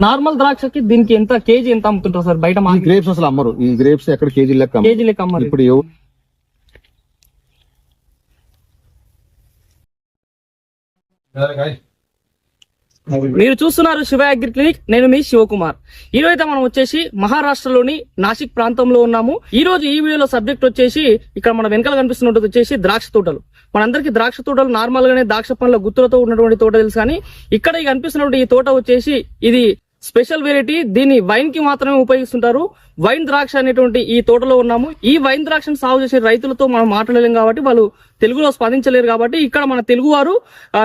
Normal ద్రాక్షకి దీనికి ఎంత KG ఎంత అమ్ముతుంటారు సార్? బయట ఈ గ్రేప్స్ అసలు అమ్మరు. ఈ గ్రేప్స్ ఎక్కడ కేజీ లెక్క అమ్మరు. కేజీ లెక్క అమ్మారు. ఇప్పుడు ఎవ- మీరు చూస్తున్నారు శివ అగ్రి క్లినిక్. నేను మీ శివకుమార్. ఈ రోజు అయితే మనం వచ్చేసి మహారాష్ట్రలోని నాసిక్ ప్రాంతంలో ఉన్నాము. ఈ రోజు ఈ వీడియోలో సబ్జెక్ట్ వచ్చేసి ఇక్కడ మన వెనకాల కనిపిస్తున్నట్టు వచ్చేసి ద్రాక్ష తోటలు. మనందరికీ ద్రాక్ష తోటలు నార్మల్ గానే ద్రాక్ష పండ్ల గుత్తులతో ఉన్నటువంటి తోట తెలుసు కానీ ఇక్కడ ఈ కనిపిస్తున్నటువంటి ఈ తోట వచ్చేసి ఇది స్పెషల్ వెరైటీ దీన్ని వైన్కి మాత్రమే ఉపయోగిస్తుంటారు. వైన్ ద్రాక్ష అనేటువంటి ఈ తోటలో ఉన్నాము. ఈ వైన్ ద్రాక్షను సాగు చేసే రైతులతో మనం మాట్లాడలేం కాబట్టి వాళ్ళు తెలుగులో స్పందించలేరు కాబట్టి ఇక్కడ మన తెలుగు వారు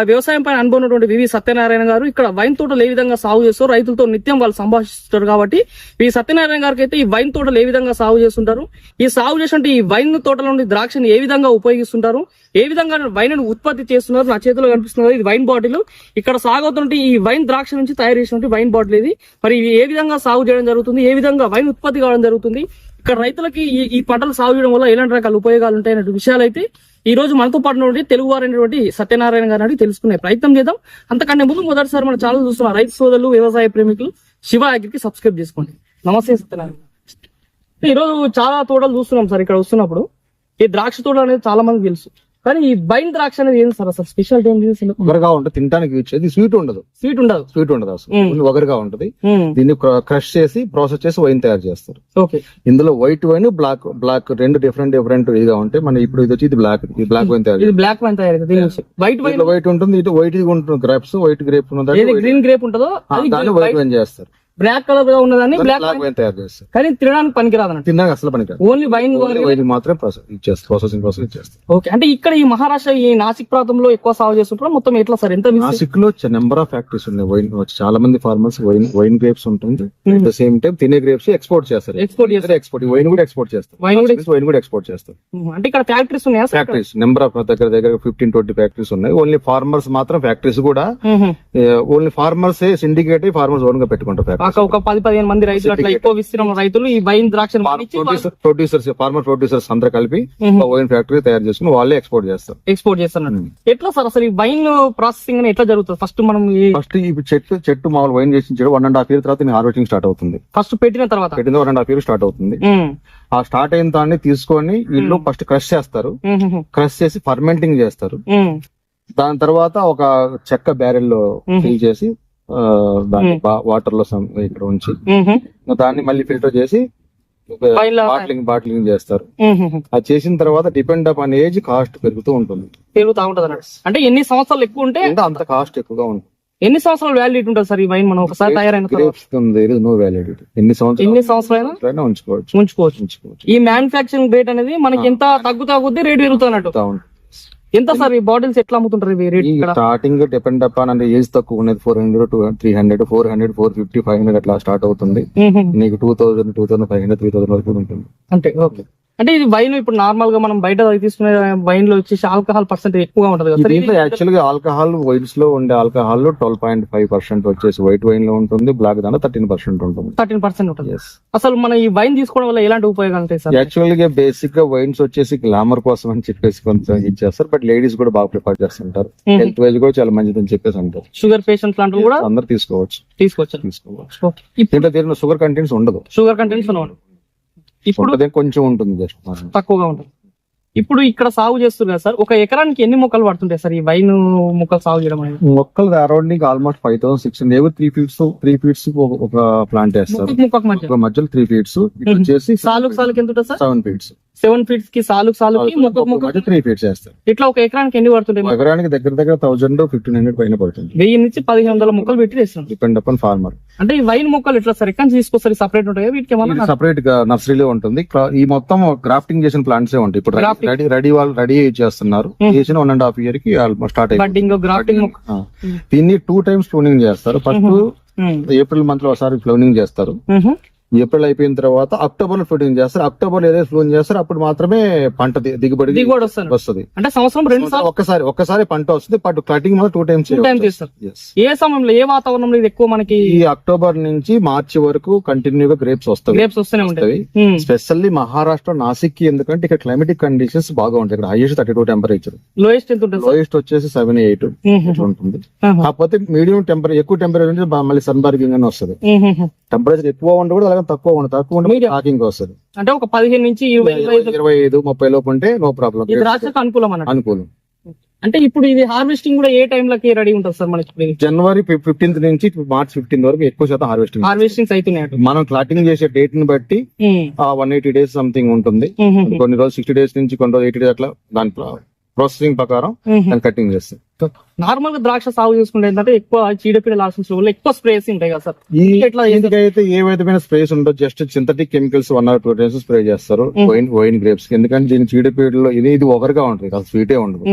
వ్యవసాయం పైన అనుభవం ఉన్నటువంటి వివి సత్యనారాయణ గారు ఇక్కడ వైన్ తోటలు ఏ విధంగా సాగు చేస్తారు రైతులతో నిత్యం వాళ్ళు సంభాషిస్తారు కాబట్టి ఈ సత్యనారాయణ గారికి అయితే ఈ వైన్ తోటలు ఏ విధంగా సాగు చేస్తుంటారు ఈ సాగు చేసినట్టు ఈ వైన్ తోటల నుండి ద్రాక్షను ఏ విధంగా ఉపయోగిస్తుంటారు ఏ విధంగా వైన్ ఉత్పత్తి చేస్తున్నారు నా చేతిలో కనిపిస్తున్నారు ఇది వైన్ బాటిల్. ఇక్కడ సాగుతుంటే ఈ వైన్ ద్రాక్ష నుంచి తయారు చేసినటువంటి వైన్ బాటిల్ ఇది. మరి ఇవి ఏ విధంగా సాగు చేయడం జరుగుతుంది ఏ విధంగా వైన్ ఉత్పత్తి కావడం జరుగుతుంది. ఇక్కడ రైతులకి ఈ ఈ పంటలు సాగు చేయడం వల్ల ఎలాంటి రకాల ఉపయోగాలు ఉంటాయనే విషయాలు అయితే ఈ రోజు మనతో పాటు నుండి తెలుగు వారైనటువంటి సత్యనారాయణ గారిని తెలుసుకునే ప్రయత్నం చేద్దాం. అంతకంటే ముందు మొదటిసారి మన ఛానల్ చూస్తున్న రైతు సోదరులు వ్యవసాయ ప్రేమికులు శివ అగ్రికి సబ్స్క్రైబ్ చేసుకోండి. నమస్తే సత్యనారాయణ. ఈ రోజు చాలా తోటలు చూస్తున్నాం సార్ ఇక్కడ వస్తున్నప్పుడు. ఈ ద్రాక్ష తోట అనేది చాలా మంది తెలుసు. కానీ ఈ బైన్ ద్రాక్ష అనేది ఏంటి సార్? అసలు అసలు? ఒగరుగా ఉంటుంది తినడానికి ఇచ్చేది స్వీట్ ఉండదు. స్వీట్ ఉండదు. స్వీట్ ఉండదు అసలు. ఓన్లీ ఒగరుగా ఉంటది. ఉమ్, దీన్ని క్రష్ చేసి ప్రాసెస్ చేసి వైన్ తయారు చేస్తారు. ఓకే ఇందులో వైట్ వైన్ బ్లాక్ బ్లాక్ రెండు డిఫరెంట్ డిఫరెంట్ ఇదిగా ఉంటాయి మన ఇప్పుడు ఇది వచ్చి ఇది బ్లాక్ ఇది బ్లాక్ వైన్ తయారు ఇది బ్లాక్ వైన్ తయారు వైట్ వైన్ వైట్ ఉంటుంది ఇటు వైట్ ఉంటుంది గ్రేప్స్ వైట్ గ్రేప్ ఏది గ్రీన్ గ్రేప్ ఉంటుందో దాన్ని వైట్ వైన్ చేస్తారు. బ్లాక్ కలర్గా ఉన్నదాన్ని బ్లాక్ వైన్ తయారు చేస్తారు. కానీ తినడానికి పనికిరాదు అన్నట్టు తిన్నాక అసలు పనికి ఓన్లీ వైన్ వైన్ మాత్రమే ప్రాసెస్ ప్రాసెసింగ్ ప్రాసెస్ ఇచ్చేస్తారు. ఓకే అంటే ఇక్కడ ఈ మహారాష్ట్ర ఈ నాసిక్ ప్రాంతంలో ఎక్కువ సాగు చేస్తుంటారు? మొత్తం ఎట్లా సార్? ఎంత నాసిక్లో నెంబర్ ఆఫ్ ఫ్యాక్టరీస్ ఉన్నాయి. వైన్ చాలా మంది ఫార్మర్స్ వైన్ వైన్ గ్రేప్స్ ఉంటుంది. అట్ ద సేమ్ టైం తినే గ్రేప్స్ ఎక్స్పోర్ట్ చేస్తారు. ఎక్స్పోర్ట్ చేస్తారు. ఎక్స్పోర్ట్ వైన్ కూడా ఎక్స్పోర్ట్ చేస్తారు. వైన్ కూడా వైన్ కూడా ఎక్స్పోర్ట్ చేస్తారు. అంటే ఇక్కడ ఫ్యాక్టరీస్ ఉన్నాయా ఫ్యాక్టరీస్ నెంబర్ ఆఫ్ దగ్గర దగ్గర ఫిఫ్టీన్ ట్వంటీ ఫ్యాక్టరీస్ ఉన్నాయి. ఓన్లీ ఫార్మర్స్ మాత్రం ఫ్యాక్టరీస్ కూడా ఓన్లీ ఫార్మర్స్ సిండికేట్ ఫార్మర్స్ ఓన్గా పెట్టుకుంటారు ఒక ఫ్యాక్టరీస్ ఒక పది పదిహేను మంది రైతులు అట్లా ఎక్కువ విస్తీర్ణం రైతులు ఈ వైన్ ద్రాక్ష ప్రొడ్యూసర్స్ ఫార్మర్ ప్రొడ్యూసర్స్ అందరూ కలిపి వైన్ ఫ్యాక్టరీ తయారు చేసుకుని వాళ్ళే ఎక్స్పోర్ట్ చేస్తారు. ఎక్స్పోర్ట్ చేస్తున్నారు. ఎట్లా సార్ అసలు ఈ వైన్ ప్రాసెసింగ్ ఎట్లా జరుగుతుంది? ఫస్ట్ మనం ఫస్ట్ ఈ చెట్టు చెట్టు మామూలు వైన్ చేసిన చెట్టు వన్ అండ్ హాఫ్ ఇయర్ తర్వాత హార్వెస్టింగ్ స్టార్ట్ అవుతుంది. ఫస్ట్ పెట్టిన తర్వాత? పెట్టింది one and half year start అవుతుంది. ఆ స్టార్ట్ అయిన దాన్ని తీసుకొని వీళ్ళు ఫస్ట్ క్రష్ చేస్తారు. క్రష్ చేసి ఫర్మెంటింగ్ చేస్తారు. దాని తర్వాత ఒక చెక్క బ్యారెల్లో. ఫిల్ చేసి దాన్ని. వాటర్లో ఇక్కడ ఉంచి దాన్ని మళ్ళీ ఫిల్టర్ చేసి బాట్లింగ్ బాట్లింగ్ చేస్తారు. అది చేసిన తర్వాత depend upon age cost పెరుగుతూ ఉంటుంది. పెరుగుతా ఉంటది అంటే ఎన్ని సంవత్సరాలు ఎక్కువ ఉంటే అంత కాస్ట్ ఎక్కువగా ఉంటుంది. ఎన్ని సంవత్సరాలు వ్యాలిడిటీ ఉంటుంది సార్ ఈ వైన్ మనం ఒకసారి తయారైన నో వ్యాలిడిటీ ఎన్ని సంవత్సరాలు ఎన్ని సంవత్సరాలైనా ఉంచుకోవచ్చు. ఉంచుకోవచ్చు. ఉంచుకోవచ్చు. ఈ మ్యానుఫాక్చరింగ్ రేట్ అనేది మనకి ఎంత తగ్గుతా కొద్దీ రేట్ పెరుగుతున్నట్టు. ఎంత సార్ ఈ బాటిల్స్ ఎట్లా అమ్ముతుంటారు ఇవి రేట్ స్టార్టింగ్ డిపెండ్ అప్ అంటే ఏజ్ తక్కువ ఉన్నది four hundred two three hundred four hundred four fifty five hundred అట్లా స్టార్ట్ అవుతుంది. నీకు two thousand two thousand five hundred three thousand వరకు ఉంటుంది. అంటే ఓకే. అంటే ఇది వైన్ ఇప్పుడు నార్మల్గా మనం బయట తీసుకునే వైన్లో వచ్చేసి ఆల్కహాల్ పర్సెంట్ ఎక్కువగా ఉంటది దీంట్లో యాక్చువల్గా ఆల్కహాల్ వైన్స్లో ఉండే alcohol twelve point five percent వచ్చేసి వైట్ వైన్లో ఉంటుంది బ్లాక్ దాంట్లో థర్టీన్ పర్సెంట్ ఉంటుంది. థర్టీన్ పర్సెంట్ ఉంటుంది. అసలు మన ఈ వైన్ తీసుకోవడం వల్ల ఎలాంటి ఉపయోగాలు ఉంటాయి సార్? యాక్చువల్గా బేసిక్గా వైన్స్ వచ్చేసి గ్లామర్ కోసం అని చెప్పేసి కొంచెం ఇచ్చేస్తారు బట్ లేడీస్ కూడా బాగా ప్రిఫర్ చేస్తుంటారు. హెల్త్ వైజ్ కూడా చాలా మంచిది అని చెప్పేసి అంటారు. షుగర్ పేషెంట్స్ లాంటివి కూడా అందరు తీసుకోవచ్చు. తీసుకోవచ్చు. తీసుకోవచ్చు. ఇప్పుడు దీంట్లో దీంట్లో షుగర్ కంటెంట్స్ ఉండదు. షుగర్ కంటెంట్స్ ఉన్నవాడు ఇప్పుడు కొంచెం ఉంటుంది తక్కువగా ఉంటుంది. ఇప్పుడు ఇక్కడ సాగు చేస్తారు కదా సార్ ఒక ఎకరానికి ఎన్ని మొక్కలు పడుతుంటాయి సార్? ఈ వైన్ మొక్కలు సాగు చేయడం అనేది? మొక్కలు అరౌండ్ నీకు almost five thousand six hundred three feets three feets ఒక ప్లాంట్ వేస్తారు. మధ్యలో త్రీ ఫీట్స్ సాలుకు సాలుకి ఎంత ఉంటుంది సార్? సెవెన్ ఫీట్స్ సెవెన్ ఫీట్స్కి మొక్క మధ్య త్రీ ఫీట్స్ వేస్తారు ఇట్లా ఒక ఎకరానికి ఎన్ని మొక్కలు? ఎకరానికి దగ్గర దగ్గర థౌసండ్ ఫిఫ్టీన్ హండ్రెడ్ పైన పడుతుంది. వెయ్యి నుంచి పదిహేను వందల మొక్కలు పెట్టి డిపెండ్ అపాన్ ఫార్మర్ అంటే ఈ వైన్ మొక్కలు ఎట్లా సార్? నుంచి తీసుకొస్తారు సపరేట్ ఉంటాయి వీటికి సపరేట్గా నర్సరీలో ఉంటుంది. ఈ మొత్తం గ్రాఫ్టింగ్ చేసిన ప్లాంట్స్ ఉంటాయి. ఇప్పుడు. రెడీ రెడీ వాళ్ళు రెడీ చేస్తున్నారు. Mhm. చేసిన వన్ అండ్ హాఫ్ ఇయర్కి స్టార్ట్ బడ్డింగ్ గ్రాఫ్టింగ్. దీన్ని టూ టైమ్స్ క్లోనింగ్ చేస్తారు. ఫస్ట్ ఏప్రిల్ మంత్లో ఒకసారి క్లోనింగ్ చేస్తారు. ఉహు, ఏప్రిల్ అయిపోయిన తర్వాత అక్టోబర్లో ఫ్రూటింగ్ చేస్తారు. అక్టోబర్లో ఏదైతే ఫ్లూన్ చేస్తారో అప్పుడు మాత్రమే పంట దిగుబడి దిగుబడి వస్తుంది. అంటే సంవత్సరం రెండు సార్లు ఒక్కసారి ఒక్కసారి పంట వస్తుంది. బట్ కటింగ్ మాత్రం టూ టైమ్స్ ఏ సమయంలో ఏ వాతావరణంలో ఇది ఎక్కువ మనకి ఈ అక్టోబర్ నుంచి మార్చి వరకు కంటిన్యూగా గ్రేప్స్ వస్తాయి గ్రేప్స్ వస్తూనే ఉంటాయి. స్పెషల్లీ మహారాష్ట్ర నాసిక్కి ఎందుకంటే ఇక్కడ క్లైమేటిక్ కండిషన్స్ బాగా ఉంటాయి. ఇక్కడ highest thirty two temperature lowest ఎంత ఉంటుంది లోయెస్ట్ వచ్చేసి సెవెన్ ఎయిట్ ఉమ్. ఉంటుంది. ఆహా. కాకపోతే మీడియం టెంపరేచర్ ఎక్కువ టెంపరేచర్ మళ్ళీ సన్ బర్గింగ్ అని వస్తుంది. టెంపరేచర్ ఎక్కువ ఉంటే అలాగే తక్కువ ఉంటే తక్కువ ఉంటే వస్తుంది. అంటే ఒక పదిహేను నుంచి ఇరవై ఐదు ముప్పై లోపు ఉంటే నో ప్రాబ్లం ఇది అనుకూలం అన్నట్టు. అనుకూలం. అంటే ఇప్పుడు ఇది హార్వెస్టింగ్ కూడా ఏ టైం లకి రెడీ ఉంటుంది సార్ మనకి జనవరి ఫిఫ్టీన్త్ నుంచి మార్చ్ ఫిఫ్టీన్త్ వరకు ఎక్కువ శాతం హార్వెస్టింగ్ హార్వెస్టింగ్ అవుతున్నాయి మనం క్లాటింగ్ చేసే డేట్ని బట్టి. వన్ ఎయిటీ డేస్ సంథింగ్ ఉంటుంది. ఉమ్. ఉమ్. కొన్ని రోజులు సిక్స్టీ డేస్ నుంచి కొన్ని రోజులు ఎయిటీ డేస్ అట్లా దాని ప్రాసెసింగ్ ప్రకారం కటింగ్ చేస్తాం. నార్మల్గా ద్రాక్ష సాగు చేసుకుంటే ఏంటంటే ఎక్కువ చీడపీడల ఆశించిన వల్ల ఎక్కువ స్ప్రేస్ ఉంటాయి కదా సార్. ఎట్లా అయితే ఏ విధమైన sprays undo just synthetic chemicals one or two days spray చేస్తారు. వైన్ వైన్ గ్రేప్స్ ఎందుకంటే దీని చీడపీడలో ఇది ఇది ఒకరిగా ఉంటుంది అసలు స్వీటే ఉండదు.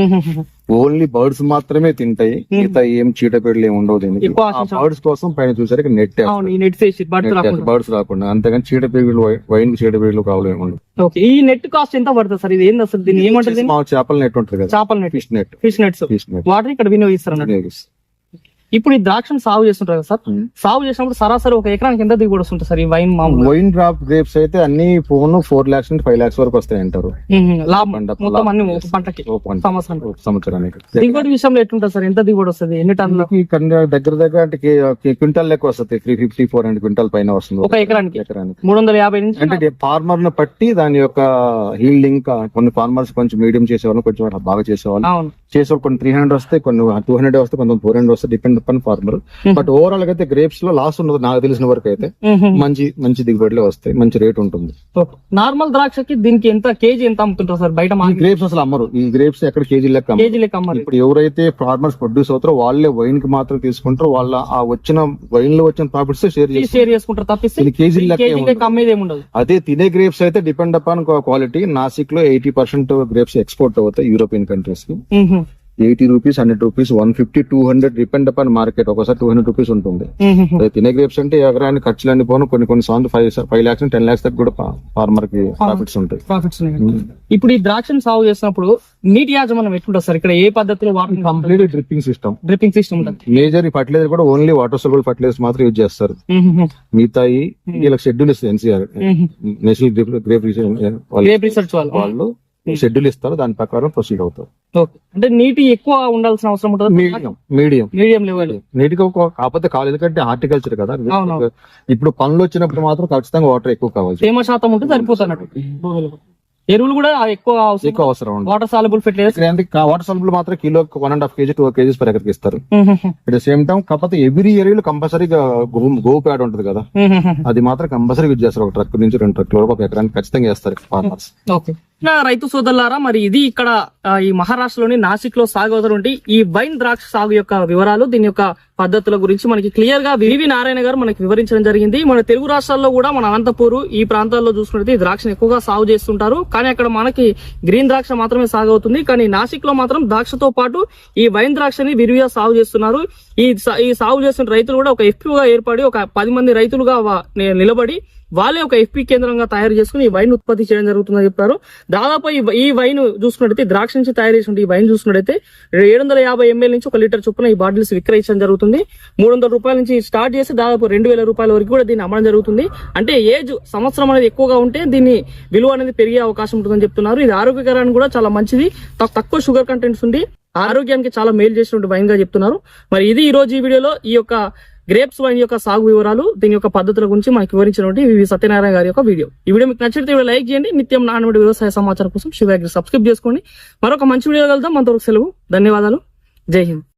ఓన్లీ బర్డ్స్ మాత్రమే తింటాయి మిగతా ఏం చీడపీడలు ఏమి ఉండవు దీనికి. బర్డ్స్ కోసం పైన చూసారు నెట్ బర్డ్స్ రాకుండా. అంతేగాని చీడపీడలు వైన్ చీడపీడలు ప్రాబ్లం ఏమి ఉండదు. ఈ నెట్ కాస్ట్ ఎంత పడుతుంది సార్? ఇది ఏంది అసలు దీన్ని? మా చేపల నెట్ ఉంటుంది కదా చేపల net. Fish net. Fish nets. Fish net. Water ఇక్కడ వినియోగిస్తారు. ఇప్పుడు ఈ ద్రాక్షను సాగు చేస్తుంటారు కదా సార్. సాగు చేసినప్పుడు సరాసరి ఒక ఎకరానికి ఎంత దిగుబడి వస్తుంటుంది సార్ ఈ వైన్ మామూలు వైన్ డ్రాప్ గ్రేప్స్ అయితే అన్ని ఫోన్ ఫోర్ లాక్స్ నుంచి ఫైవ్ లాక్స్ వరకు వస్తాయి అంటారు. మొత్తం అన్ని. ఒక పంటకి. సంవత్సరానికి. దిగుబడి విషయంలో ఎట్లుంటుంది సార్? ఎంత దిగుబడి వస్తుంది? ఎన్ని టన్నులు? కన్య దగ్గర దగ్గర అంటే క్వింటల్ లెక్క వస్తుంది. Three fifty four hundred quintal పైన వస్తుంది. ఒక ఎకరానికి? ఎకరానికి. మూడు వందల యాభై నుంచి అంటే ఫార్మర్ను బట్టి దాని యొక్క హీల్డింగ్ కొన్ని ఫార్మర్స్ కొంచెం మీడియం చేసేవాళ్ళు కొంచెం బాగా చేసేవాళ్ళు. చేసేవాళ్ళు కొన్ని త్రీ హండ్రెడ్ వస్తాయి కొన్ని టూ హండ్రెడ్ వస్తాయి కొంత ఫోర్ హండ్రెడ్ వస్తాయి డిపెండ్ అపాన్ ఫార్మర్ బట్ ఓవరాల్గా అయితే గ్రేప్స్లో లాస్ ఉండదు నాకు తెలిసిన వరకు అయితే మంచి మంచి దిగుబడిలో వస్తాయి మంచి రేట్ ఉంటుంది. నార్మల్ ద్రాక్షకి దీనికి ఎంత కేజీ ఎంత అమ్ముతుంటారు సార్ బయట ఈ గ్రేప్స్ అసలు అమ్మరు. ఈ గ్రేప్స్ ఎక్కడ కేజీ లెక్క అమ్మరు. కేజీ లెక్క అమ్మాలి ఇప్పుడు ఎవరైతే ఫార్మర్స్ ప్రొడ్యూస్ అవుతారో వాళ్ళే వైన్కి మాత్రం తీసుకుంటారో. వాళ్ళ ఆ వచ్చిన వైన్లో వచ్చిన ప్రాఫిట్స్ షేర్ చేసుకుంటారు తప్పిస్తే కేజీ లెక్క అమ్మేది అదే తినే గ్రేప్స్ అయితే డిపెండ్ అపాన్ క్వాలిటీ నాసిక్లో ఎయిటీ పర్సెంట్ గ్రేప్స్ ఎక్స్పోర్ట్ అవుతాయి యూరోపియన్ కంట్రీస్కి. Eighty rupees hundred rupees one fifty two hundred depend upon market. ఒకసారి టూ హండ్రెడ్ రూపీస్ ఉంటుంది. తినే గ్రేప్స్ అంటే ఎకరాన్ని ఖర్చులు అన్ని పోను కొన్ని కొన్ని సార్లు five five lakhs ten lakhs దాకా కూడా ఫార్మర్కి ప్రాఫిట్స్ ఉంటాయి. ప్రాఫిట్స్ ఇప్పుడు ఈ ద్రాక్షను సాగు చేసినప్పుడు నీటి యాజమాన్యం ఎట్లుంటుంది సార్? ఇక్కడ ఏ పద్ధతిలో water complete dripping system dripping system major fertilizer కూడా ఓన్లీ వాటర్ సోల్బుల్ ఫర్టిలైజర్స్ మాత్రం యూజ్ చేస్తారు. మ్మ్. మిగతాయి వీళ్ళకి షెడ్యూల్ ఇస్తుంది ఎన్సీఆర్. నేషనల్ గ్రేప్ రీసెర్చ్ వాళ్ళు. షెడ్యూల్ ఇస్తారు దాని ప్రకారం ప్రొసీడ్ అవుతారు అంటే నీటి ఎక్కువ ఉండాల్సిన అవసరం ఉంటుంది? Medium medium. మీడియం లెవెల్ నీటిగా ఒక కాకపోతే కావాలి ఎందుకంటే హార్టికల్చర్ కదా. ఇప్పుడు పనులు వచ్చినప్పుడు మాత్రం ఖచ్చితంగా వాటర్ ఎక్కువ కావాలి తేమ శాతం ఉంటే సరిపోతున్నట్టు ఎరువులు కూడా ఎక్కువ అవసరం. ఎక్కువ అవసరం వాటర్ సాలబుల్ ఫెర్టిలైజర్స్ వాటర్ సల్పులు మాత్రం kilo one and half kg two kgs per ఎకర్కి ఇస్తారు. అట్ ద సేమ్ టైం కాకపోతే ఎవ్రీ ఇయర్ కంపల్సరీగా గో ప్యాడ్ ఉంటుంది కదా. అది మాత్రం కంపల్సరీ యూజ్ చేస్తారు. ఒక ట్రక్ నుంచి రెండు వరకు ఒక ఎకరానికి ఖచ్చితంగా చేస్తారు ఫార్మర్స్ ఓకే. రైతు సోదరులారా మరి ఇది ఇక్కడ ఈ మహారాష్ట్రలోని నాసిక్లో సాగు అవుతున్నటువంటి ఈ వైన్ ద్రాక్ష సాగు యొక్క వివరాలు దీని యొక్క పద్ధతుల గురించి మనకి క్లియర్గా వివి నారాయణ గారు మనకి వివరించడం జరిగింది. మన తెలుగు రాష్ట్రాల్లో కూడా మన అనంతపూర్ ఈ ప్రాంతాల్లో చూసుకుంటే ఈ ద్రాక్షను ఎక్కువగా సాగు చేస్తుంటారు. కానీ అక్కడ మనకి గ్రీన్ ద్రాక్ష మాత్రమే సాగు అవుతుంది కానీ నాసిక్లో మాత్రం ద్రాక్షతో పాటు ఈ వైన్ ద్రాక్షని విరివిగా సాగు చేస్తున్నారు. ఈ సా- ఈ సాగు చేస్తున్న రైతులు కూడా ఒక FPO ఏర్పడి ఒక పది మంది రైతులుగా నిలబడి వాళ్ళే ఒక ఎఫ్పి కేంద్రంగా తయారు చేసుకుని ఈ వైన్ ఉత్పత్తి చేయడం జరుగుతుందని చెప్పారు. దాదాపు ఈ వైన్ చూసుకున్నట్టయితే ద్రాక్ష నుంచి తయారు చేసిన ఈ వైన్ చూసుకున్నట్టయితే ఏడు వందల యాభై ఎంఎల్ నుంచి ఒక లీటర్ చొప్పున ఈ బాటిల్స్ విక్రయించడం జరుగుతుంది. మూడు వందల రూపాయల నుంచి స్టార్ట్ చేసి దాదాపు రెండు వేల రూపాయల వరకు కూడా దీన్ని అమ్మడం జరుగుతుంది. అంటే ఏజ్ సంవత్సరం అనేది ఎక్కువగా ఉంటే దీన్ని విలువ అనేది పెరిగే అవకాశం ఉంటుందని చెప్తున్నారు. ఇది ఆరోగ్యకరానికి కూడా చాలా మంచిది. తక్కువ షుగర్ కంటెంట్స్ ఉండి ఆరోగ్యానికి చాలా మేలు చేసినటువంటి వైన్గా చెప్తున్నారు. మరి ఇది ఈ రోజు ఈ వీడియోలో ఈ యొక్క గ్రేప్స్ వైన్ యొక్క సాగు వివరాలు దీని యొక్క పద్ధతుల గురించి మనకి వివరించినటువంటి వివి సత్యనారాయణ గారి యొక్క వీడియో. ఈ వీడియో మీకు నచ్చితే వీడియో లైక్ చేయండి. నిత్యం నాన్నటి వ్యవసాయ సమాచారం కోసం శివాగ్రి సబ్స్క్రైబ్ చేసుకోండి. మరొక మంచి వీడియో కలుద్దాం. మనతో సెలవు. ధన్యవాదాలు. జై హింద్.